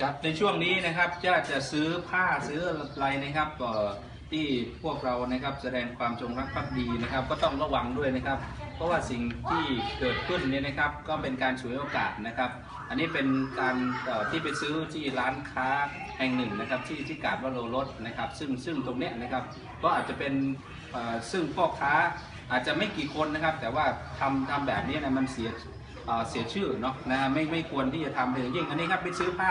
ครับในช่วงนี้นะครับจะจะซื้อผ้าซื้ออะไรนะครับที่พวกเรานะครับแสดงความจงรักภักดีนะครับ ก็ต้องระวังด้วยนะครับ เพราะว่าสิ่งที่เกิดขึ้นเนี่ยนะครับ ก็เป็นการฉวยโอกาสนะครับ อันนี้เป็นการที่ไปซื้อที่ร้านค้าแห่งหนึ่งนะครับ ที่ที่กาดว่าโลรถนะครับ ซึ่งซึ่งตรงเนี้ยนะครับ ก็อาจจะเป็นซึ่งพ่อค้าอาจจะไม่กี่คนนะครับ แต่ว่าทำทำแบบนี้นะมันเสีย เสียชื่อเนาะนะไม่ไม่ควรที่จะทำเลยยิ่งอันนี้ครับไปซื้อผ้า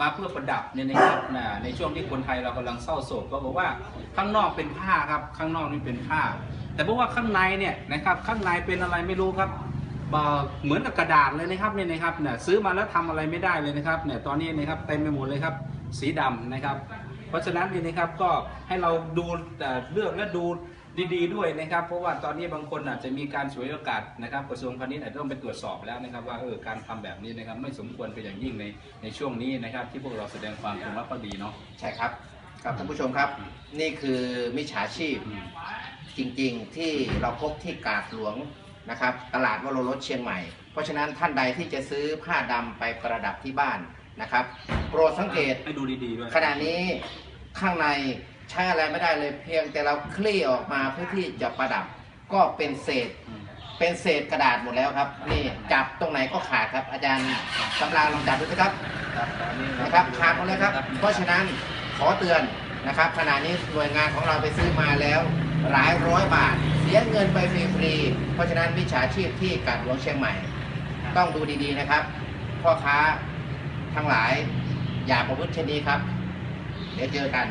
มาเพื่อประดับเนี่ยนะครับนะในช่วงที่คนไทยเรากำลังเศร้าโศกก็บอกว่าข้างนอกเป็นผ้าครับข้างนอกนี่เป็นผ้า แต่บอกว่าข้างในเนี่ยนะครับข้างในเป็นอะไรไม่รู้ครับเหมือนกับกระดาษเลยนะครับเนี่ยนะครับเนี่ยซื้อมาแล้วทำอะไรไม่ได้เลยนะครับเนี่ยตอนนี้นะครับเต็มไปหมดเลยครับสีดำนะครับ เพราะฉะนั้นเนี่ยนะครับก็ให้เราดูเอ่เลือกและดูดีๆด้วยนะครับ เพราะว่าตอนนี้บางคนอาจจะมีการฉวยโอกาสนะครับกระทรวงพาณิชย์อาจจะต้องไปตรวจสอบแล้วนะครับ ว่าเออการทำแบบนี้นะครับไม่สมควรเป็นอย่างยิ่งในในช่วงนี้นะครับ ที่พวกเราแสดงความจงรักภักดีเนาะใช่ครับครับท่านผู้ชมครับ นี่คือมิจฉาชีพจริงๆ ที่เราพบที่กาดหลวงนะครับ ตลาดวโรรสเชียงใหม่ เพราะฉะนั้นท่านใดที่จะซื้อผ้าดำไปประดับที่บ้าน นะครับ โปรดสังเกตให้ดูดีๆด้วยขณะนี้ข้างในใช้อะไรไม่ได้เลยเพียงแต่เราคลี่ออกมาเพื่อที่จะประดับก็เป็นเศษอืมเป็นเศษกระดาษหมดแล้วครับ นี่จับตรงไหนก็ขาดครับ อาจารย์ตำราลองจับดูสิครับครับตอนนี้นะครับขาดหมดเลยครับ เพราะฉะนั้นขอเตือนนะครับขณะนี้หน่วยงานของเราไปซื้อมาแล้วหลายร้อยบาท เสียเงินไปฟรีๆเพราะฉะนั้นวิชาชีพที่กาดหลวงเชียงใหม่ ต้องดูดีๆนะครับพ่อค้า ทั้งหลาย อย่าประพฤติเช่นนี้ครับ เดี๋ยวเจอกัน